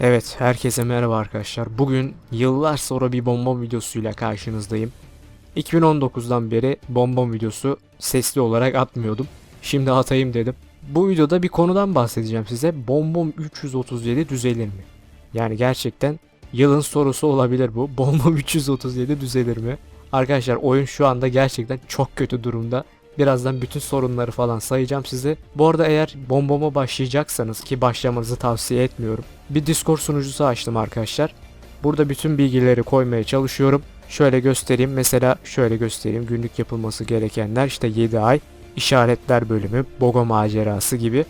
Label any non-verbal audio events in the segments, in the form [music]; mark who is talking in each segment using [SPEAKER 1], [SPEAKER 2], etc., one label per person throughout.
[SPEAKER 1] Evet, herkese merhaba arkadaşlar. Bugün yıllar sonra bir bonbon videosuyla karşınızdayım. 2019'dan beri bonbon videosu sesli olarak atmıyordum. Şimdi atayım dedim. Bu videoda bir konudan bahsedeceğim size. Bonbon 337 düzelir mi? Yani gerçekten yılın sorusu olabilir bu. [laughs] Bonbon 337 düzelir mi? Arkadaşlar oyun şu anda gerçekten çok kötü durumda. Birazdan bütün sorunları falan sayacağım size. Bu arada eğer bomboma başlayacaksanız ki başlamanızı tavsiye etmiyorum. Bir Discord sunucusu açtım arkadaşlar. Burada bütün bilgileri koymaya çalışıyorum. Şöyle göstereyim. Mesela şöyle göstereyim. Günlük yapılması gerekenler işte 7 ay, işaretler bölümü, Bogo macerası gibi.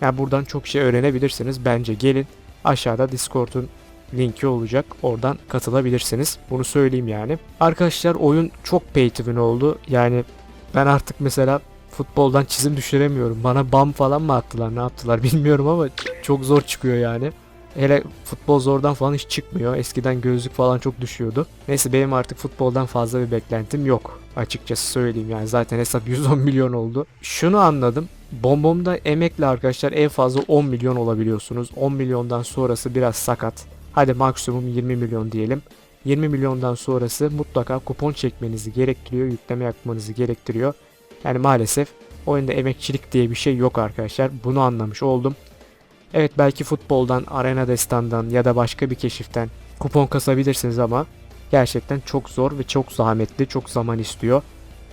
[SPEAKER 1] Yani buradan çok şey öğrenebilirsiniz. Bence gelin. Aşağıda Discord'un linki olacak. Oradan katılabilirsiniz. Bunu söyleyeyim yani. Arkadaşlar oyun çok pay to win oldu. Yani ben artık mesela futboldan çizim düşüremiyorum. Bana bam falan mı attılar ne yaptılar [laughs] bilmiyorum ama çok zor çıkıyor yani. Hele futbol zordan falan hiç çıkmıyor. Eskiden gözlük falan çok düşüyordu. Neyse benim artık futboldan fazla bir beklentim yok. Açıkçası söyleyeyim yani zaten hesap [laughs] 110 milyon oldu. Şunu anladım. Bombomda emekle arkadaşlar en fazla 10 milyon olabiliyorsunuz. 10 milyondan sonrası biraz sakat. Hadi maksimum 20 milyon diyelim. 20 milyondan sonrası mutlaka kupon çekmenizi gerektiriyor, yükleme yapmanızı gerektiriyor. Yani maalesef oyunda emekçilik diye bir şey yok arkadaşlar. Bunu anlamış oldum. Evet belki futboldan, arena destandan ya da başka bir keşiften kupon kasabilirsiniz ama gerçekten çok zor ve çok zahmetli, çok zaman istiyor.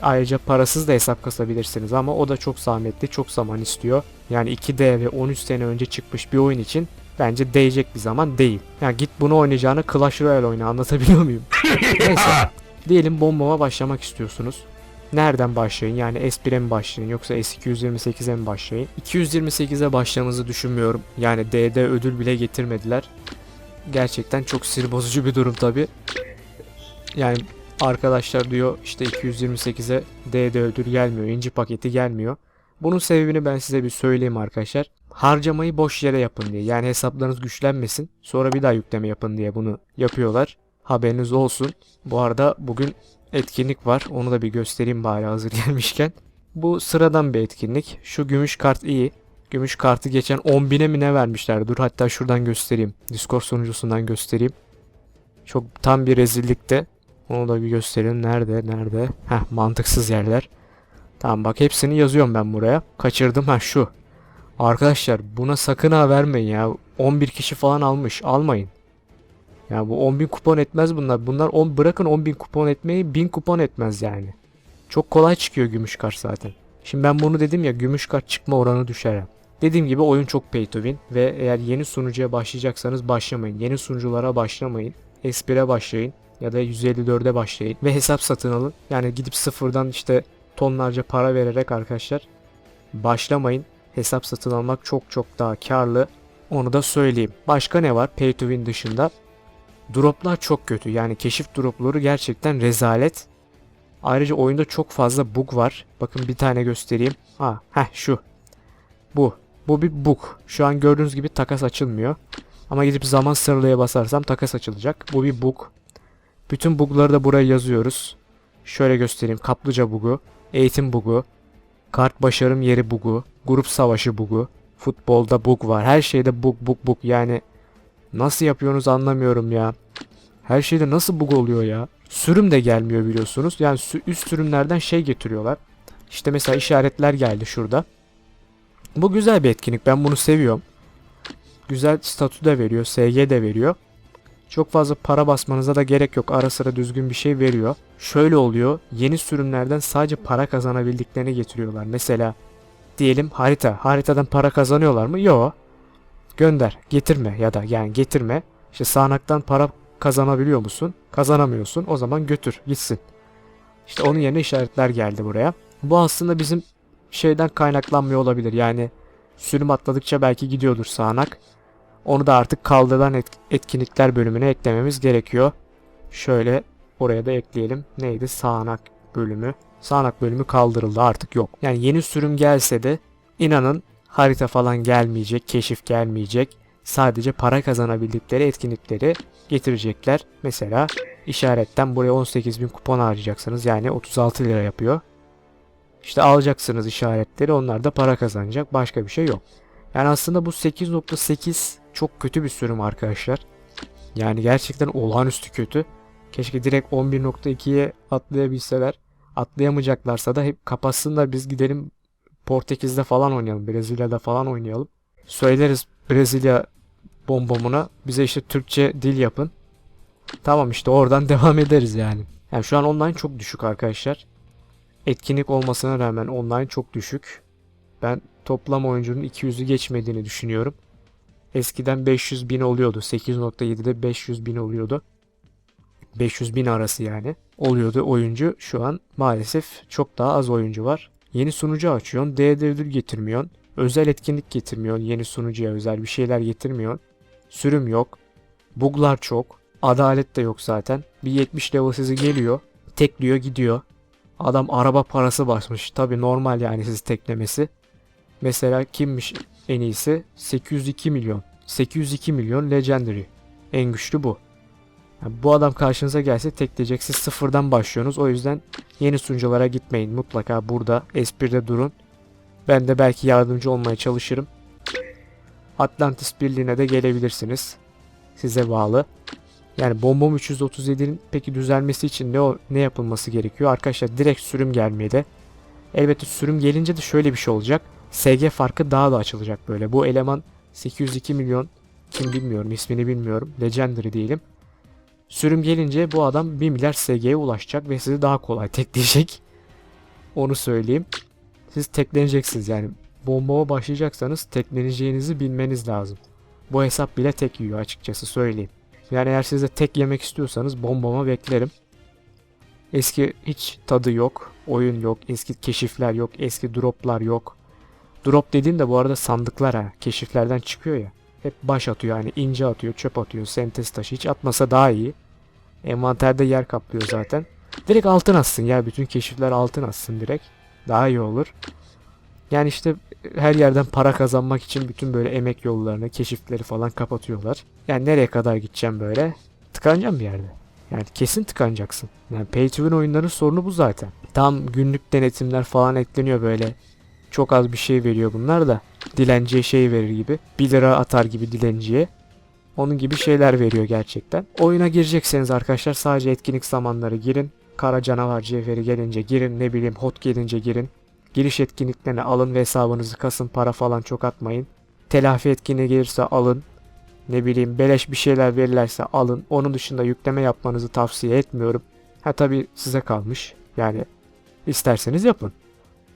[SPEAKER 1] Ayrıca parasız da hesap kasabilirsiniz ama o da çok zahmetli, çok zaman istiyor. Yani 2D ve 13 sene önce çıkmış bir oyun için bence değecek bir zaman değil. Yani git bunu oynayacağını Clash Royale oyna anlatabiliyor muyum? [laughs] Neyse. Diyelim bombama başlamak istiyorsunuz. Nereden başlayın? Yani S1'e mi başlayın yoksa S228'e mi başlayın? 228'e başlamanızı düşünmüyorum. Yani D'de ödül bile getirmediler. Gerçekten çok sinir bozucu bir durum tabi. Yani arkadaşlar diyor işte 228'e D'de ödül gelmiyor, inci paketi gelmiyor. Bunun sebebini ben size bir söyleyeyim arkadaşlar. Harcamayı boş yere yapın diye. Yani hesaplarınız güçlenmesin. Sonra bir daha yükleme yapın diye bunu yapıyorlar. Haberiniz olsun. Bu arada bugün etkinlik var. Onu da bir göstereyim bari hazır [laughs] gelmişken. Bu sıradan bir etkinlik. Şu gümüş kart iyi. Gümüş kartı geçen 10 bine mi ne vermişler? Dur hatta şuradan göstereyim. Discord sunucusundan göstereyim. Çok tam bir rezillikte. Onu da bir göstereyim. Nerede? Nerede? Heh mantıksız yerler. Tamam bak hepsini yazıyorum ben buraya. Kaçırdım ha şu. Arkadaşlar buna sakın ha vermeyin ya. 11 kişi falan almış. Almayın. Ya bu 10.000 kupon etmez bunlar. Bunlar 10 bırakın 10.000 kupon etmeyi 1000 kupon etmez yani. Çok kolay çıkıyor gümüş kart zaten. Şimdi ben bunu dedim ya gümüş kart çıkma oranı düşer. Dediğim gibi oyun çok pay to win ve eğer yeni sunucuya başlayacaksanız başlamayın. Yeni sunuculara başlamayın. S1'e başlayın ya da 154'e başlayın ve hesap satın alın. Yani gidip sıfırdan işte tonlarca para vererek arkadaşlar başlamayın. Hesap satın almak çok çok daha karlı. Onu da söyleyeyim. Başka ne var pay to win dışında? Droplar çok kötü. Yani keşif dropları gerçekten rezalet. Ayrıca oyunda çok fazla bug var. Bakın bir tane göstereyim. Ha, heh şu. Bu. Bu bir bug. Şu an gördüğünüz gibi takas açılmıyor. Ama gidip zaman sınırlıya basarsam takas açılacak. Bu bir bug. Bütün bugları da buraya yazıyoruz. Şöyle göstereyim. Kaplıca bugu, eğitim bugu, kart başarım yeri bugu, grup savaşı bugu, futbolda bug var. Her şeyde bug bug bug. Yani Nasıl yapıyorsunuz anlamıyorum ya. Her şeyde nasıl bug oluyor ya. Sürüm de gelmiyor biliyorsunuz. Yani üst sürümlerden şey getiriyorlar. İşte mesela işaretler geldi şurada. Bu güzel bir etkinlik. Ben bunu seviyorum. Güzel statü de veriyor. SG de veriyor. Çok fazla para basmanıza da gerek yok. Ara sıra düzgün bir şey veriyor. Şöyle oluyor. Yeni sürümlerden sadece para kazanabildiklerini getiriyorlar. Mesela diyelim harita. Haritadan para kazanıyorlar mı? Yok gönder, getirme ya da yani getirme. İşte sağanaktan para kazanabiliyor musun? Kazanamıyorsun. O zaman götür, gitsin. İşte onun yerine işaretler geldi buraya. Bu aslında bizim şeyden kaynaklanmıyor olabilir. Yani sürüm atladıkça belki gidiyordur sağanak. Onu da artık kaldırılan et- etkinlikler bölümüne eklememiz gerekiyor. Şöyle oraya da ekleyelim. Neydi? Sağanak bölümü. Sağanak bölümü kaldırıldı artık yok. Yani yeni sürüm gelse de inanın harita falan gelmeyecek, keşif gelmeyecek. Sadece para kazanabildikleri etkinlikleri getirecekler. Mesela işaretten buraya 18.000 kupon harcayacaksınız. Yani 36 lira yapıyor. İşte alacaksınız işaretleri onlar da para kazanacak. Başka bir şey yok. Yani aslında bu 8.8 çok kötü bir sürüm arkadaşlar. Yani gerçekten olağanüstü kötü. Keşke direkt 11.2'ye atlayabilseler. Atlayamayacaklarsa da hep kapatsınlar biz gidelim Portekiz'de falan oynayalım. Brezilya'da falan oynayalım. Söyleriz Brezilya bombomuna bize işte Türkçe dil yapın. Tamam işte oradan [laughs] devam ederiz yani. Yani şu an online çok düşük arkadaşlar. Etkinlik olmasına rağmen online çok düşük. Ben toplam oyuncunun 200'ü geçmediğini düşünüyorum. Eskiden 500 bin oluyordu. 8.7'de 500 bin oluyordu. 500 bin arası yani oluyordu oyuncu. Şu an maalesef çok daha az oyuncu var. Yeni sunucu açıyorsun. D ödül getirmiyorsun. Özel etkinlik getirmiyorsun. Yeni sunucuya özel bir şeyler getirmiyorsun. Sürüm yok. Buglar çok. Adalet de yok zaten. Bir 70 level sizi geliyor. Tekliyor gidiyor. Adam araba parası basmış. Tabi normal yani sizi teklemesi. Mesela kimmiş en iyisi? 802 milyon. 802 milyon Legendary. En güçlü bu. Yani bu adam karşınıza gelse tekleyecek. Siz sıfırdan başlıyorsunuz. O yüzden yeni sunuculara gitmeyin. Mutlaka burada Espir'de durun. Ben de belki yardımcı olmaya çalışırım. Atlantis Birliği'ne de gelebilirsiniz. Size bağlı. Yani Bombom 337'nin peki düzelmesi için ne ne yapılması gerekiyor? Arkadaşlar direkt sürüm gelmeye de. Elbette sürüm gelince de şöyle bir şey olacak. SG farkı daha da açılacak böyle. Bu eleman 802 milyon kim bilmiyorum ismini bilmiyorum. Legendary diyelim. Sürüm gelince bu adam 1 milyar SG'ye ulaşacak ve sizi daha kolay [laughs] tekleyecek. Onu söyleyeyim. Siz tekleneceksiniz yani. Bombama başlayacaksanız tekleneceğinizi bilmeniz lazım. Bu hesap bile tek yiyor açıkçası söyleyeyim. Yani eğer siz de tek yemek istiyorsanız bombama beklerim. Eski hiç tadı yok. Oyun yok. Eski keşifler yok. Eski droplar yok. Drop dediğim de bu arada sandıklar ha. Keşiflerden çıkıyor ya. Hep baş atıyor yani ince atıyor, çöp atıyor, sentez taşı. Hiç atmasa daha iyi. Envanterde yer kaplıyor zaten. Direkt altın atsın ya. Bütün keşifler altın atsın direkt. Daha iyi olur. Yani işte her yerden para kazanmak için bütün böyle emek yollarını, keşifleri falan kapatıyorlar. Yani nereye kadar gideceğim böyle? Tıkanacağım bir yerde. Yani kesin tıkanacaksın. Yani pay to win oyunların sorunu bu zaten. Tam günlük denetimler falan ekleniyor böyle. Çok az bir şey veriyor bunlar da. Dilenciye şey verir gibi. 1 lira atar gibi dilenciye. Onun gibi şeyler veriyor gerçekten. Oyuna girecekseniz arkadaşlar sadece etkinlik zamanları girin. Kara canavar cevheri gelince girin. Ne bileyim hot gelince girin. Giriş etkinliklerine alın ve hesabınızı kasın. Para falan çok atmayın. Telafi etkinliği gelirse alın. Ne bileyim beleş bir şeyler verirlerse alın. Onun dışında yükleme yapmanızı tavsiye etmiyorum. Ha tabi size kalmış. Yani isterseniz yapın.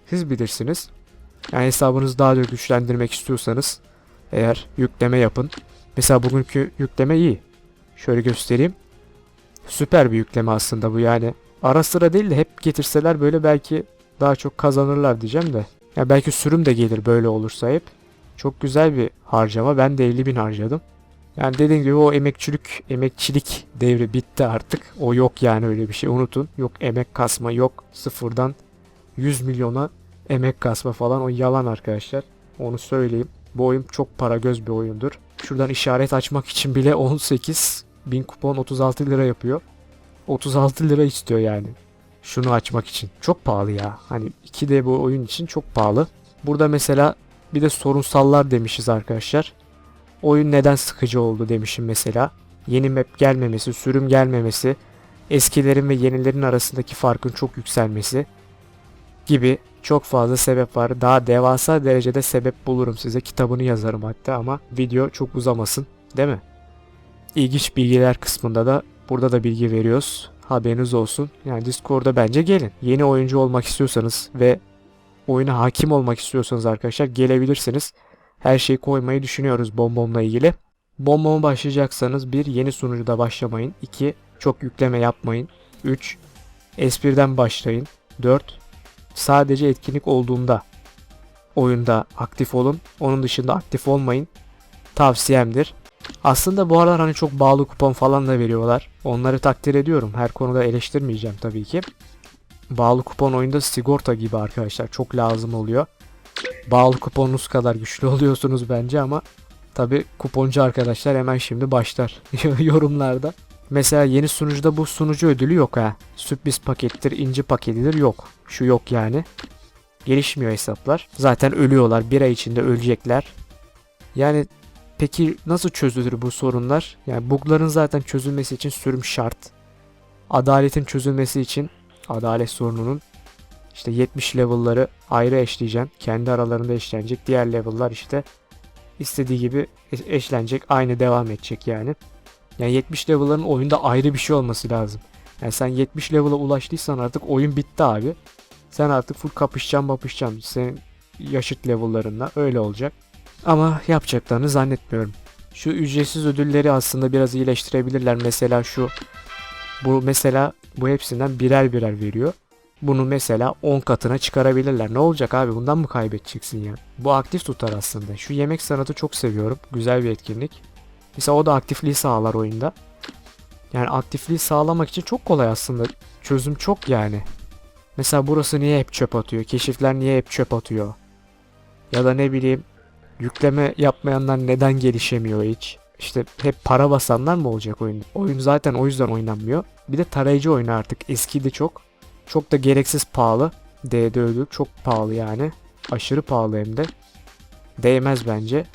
[SPEAKER 1] Siz bilirsiniz. Yani hesabınızı daha da güçlendirmek istiyorsanız eğer yükleme yapın. Mesela bugünkü yükleme iyi. Şöyle göstereyim. Süper bir yükleme aslında bu yani. Ara sıra değil de hep getirseler böyle belki daha çok kazanırlar diyeceğim de. Ya belki sürüm de gelir böyle olursa hep. Çok güzel bir harcama. Ben de 50 bin harcadım. Yani dediğim gibi o emekçilik, emekçilik devri bitti artık. O yok yani öyle bir şey unutun. Yok emek kasma yok sıfırdan 100 milyona emek kasma falan o yalan arkadaşlar. Onu söyleyeyim. Bu oyun çok para göz bir oyundur. Şuradan işaret açmak için bile [laughs] 18 bin kupon 36 lira yapıyor. 36 lira istiyor yani. Şunu açmak için. Çok pahalı ya. Hani 2D bu oyun için çok pahalı. Burada mesela bir de sorunsallar demişiz arkadaşlar. Oyun neden sıkıcı oldu demişim mesela. Yeni map gelmemesi, sürüm gelmemesi, eskilerin ve yenilerin arasındaki farkın çok yükselmesi gibi çok fazla sebep var. Daha devasa derecede sebep bulurum size. Kitabını yazarım hatta ama video çok uzamasın. Değil mi? İlginç bilgiler kısmında da burada da bilgi veriyoruz. Haberiniz olsun. Yani Discord'a bence gelin. Yeni oyuncu olmak istiyorsanız ve oyuna hakim olmak istiyorsanız arkadaşlar gelebilirsiniz. Her şeyi koymayı düşünüyoruz bombomla ilgili. Bomboma başlayacaksanız bir yeni sunucuda başlamayın. 2 çok yükleme yapmayın. 3 espriden başlayın. 4 sadece etkinlik olduğunda oyunda aktif olun. Onun dışında aktif olmayın. Tavsiyemdir. Aslında bu aralar hani çok bağlı kupon falan da veriyorlar. Onları takdir ediyorum. Her konuda eleştirmeyeceğim tabii ki. Bağlı kupon oyunda sigorta gibi arkadaşlar. Çok lazım oluyor. Bağlı kuponunuz kadar güçlü [laughs] oluyorsunuz bence ama tabii kuponcu arkadaşlar hemen şimdi başlar [laughs] yorumlarda. Mesela yeni sunucuda bu sunucu ödülü yok ha. Sürpriz pakettir, inci paketidir yok. Şu yok yani. Gelişmiyor hesaplar. Zaten ölüyorlar. Bir ay içinde ölecekler. Yani Peki nasıl çözülür bu sorunlar? Yani bugların zaten çözülmesi için sürüm şart. Adaletin çözülmesi için adalet sorununun işte 70 level'ları ayrı eşleyeceksin. Kendi aralarında eşlenecek. Diğer level'lar işte istediği gibi eş- eşlenecek. Aynı devam edecek yani. Yani 70 level'ların oyunda ayrı bir şey olması lazım. Yani sen 70 level'a ulaştıysan artık oyun bitti abi. Sen artık full kapışacaksın kapışacaksın. Senin yaşıt level'larınla öyle olacak. Ama yapacaklarını zannetmiyorum. Şu ücretsiz ödülleri aslında biraz iyileştirebilirler. Mesela şu bu mesela bu hepsinden birer birer veriyor. Bunu mesela 10 katına çıkarabilirler. Ne olacak abi bundan mı kaybedeceksin ya? Bu aktif tutar aslında. Şu yemek sanatı çok seviyorum. Güzel bir etkinlik. Mesela o da aktifliği sağlar oyunda. Yani aktifliği sağlamak için çok kolay aslında. Çözüm çok yani. Mesela burası niye hep çöp atıyor? Keşifler niye hep çöp atıyor? Ya da ne bileyim yükleme yapmayanlar neden gelişemiyor hiç? İşte hep para basanlar mı olacak oyunda? Oyun zaten o yüzden oynanmıyor. Bir de tarayıcı oyunu artık. Eskidi çok. Çok da gereksiz pahalı. D'de ödül çok pahalı yani. Aşırı pahalı hem de. Değmez bence.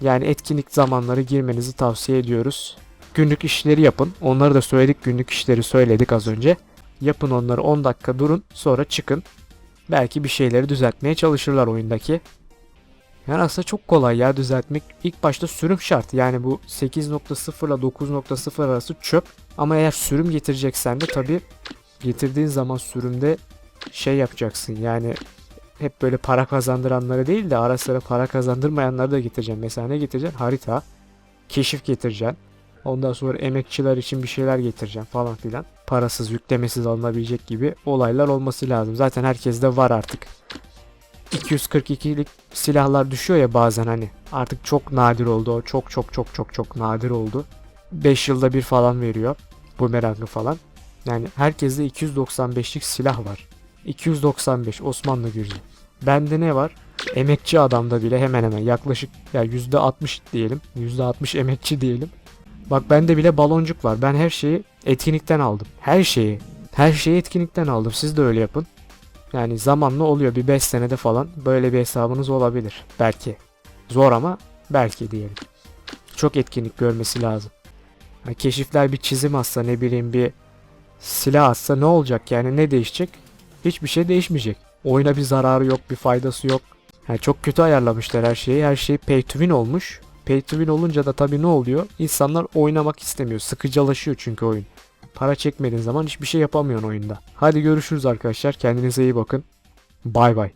[SPEAKER 1] Yani etkinlik zamanları girmenizi tavsiye ediyoruz. Günlük işleri yapın. Onları da söyledik. Günlük işleri söyledik az önce. Yapın onları 10 dakika durun. Sonra çıkın. Belki bir şeyleri düzeltmeye çalışırlar oyundaki. Yani aslında çok kolay ya düzeltmek. İlk başta sürüm şart. Yani bu 8.0 ile 9.0 arası çöp. Ama eğer sürüm getireceksen de tabii getirdiğin zaman sürümde şey yapacaksın. Yani hep böyle para kazandıranları değil de ara sıra para kazandırmayanları da getireceksin. Mesela ne getireceksin? Harita, keşif getireceksin. Ondan sonra emekçiler için bir şeyler getireceksin falan filan. Parasız, yüklemesiz alınabilecek gibi olaylar olması lazım. Zaten herkeste var artık. 242'lik silahlar düşüyor ya bazen hani. Artık çok nadir oldu o. Çok çok çok çok çok nadir oldu. 5 yılda bir falan veriyor. Bumerangı falan. Yani herkeste 295'lik silah var. 295 Osmanlı Gürcü. Bende ne var? Emekçi adamda bile hemen hemen yaklaşık ya %60 diyelim. %60 emekçi diyelim. Bak bende bile baloncuk var. Ben her şeyi etkinlikten aldım. Her şeyi. Her şeyi etkinlikten aldım. Siz de öyle yapın. Yani zamanla oluyor. Bir 5 senede falan böyle bir hesabınız olabilir. Belki. Zor ama belki diyelim. Çok etkinlik görmesi lazım. Yani keşifler bir çizim atsa ne bileyim bir silah atsa ne olacak yani ne değişecek? Hiçbir şey değişmeyecek. Oyuna bir zararı yok, bir faydası yok. Yani çok kötü ayarlamışlar her şeyi. Her şey pay to win olmuş. Pay to win olunca da tabii ne oluyor? İnsanlar oynamak istemiyor. Sıkıcılaşıyor çünkü oyun. Para çekmediğin zaman hiçbir şey yapamıyorsun oyunda. Hadi görüşürüz arkadaşlar. Kendinize iyi bakın. Bay bay.